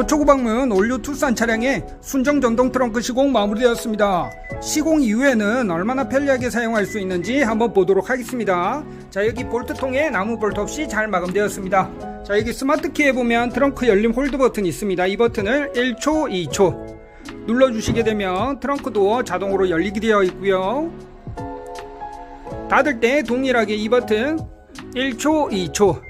최초구 방문 올류 투싼 차량의 순정 전동 트렁크 시공 마무리되었습니다. 시공 이후에는 얼마나 편리하게 사용할 수 있는지 한번 보도록 하겠습니다. 자 여기 볼트통에 나무 볼트 없이 잘 마감되었습니다. 자 여기 스마트 키에 보면 트렁크 열림 홀드 버튼이 있습니다. 이 버튼을 1초, 2초 눌러주시게 되면 트렁크 도어 자동으로 열리게 되어 있고요. 닫을 때 동일하게 이 버튼 1초, 2초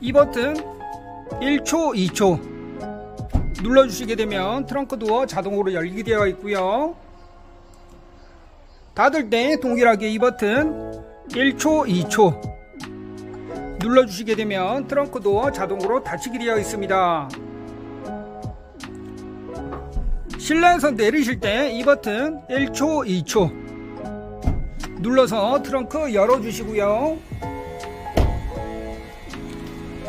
이 버튼 1초, 2초 눌러주시게 되면 트렁크 도어 자동으로 열리게 되어 있고요. 닫을 때 동일하게 이 버튼 1초, 2초 눌러주시게 되면 트렁크 도어 자동으로 닫히게 되어 있습니다. 실내에서 내리실 때 이 버튼 1초, 2초 눌러서 트렁크 열어주시고요.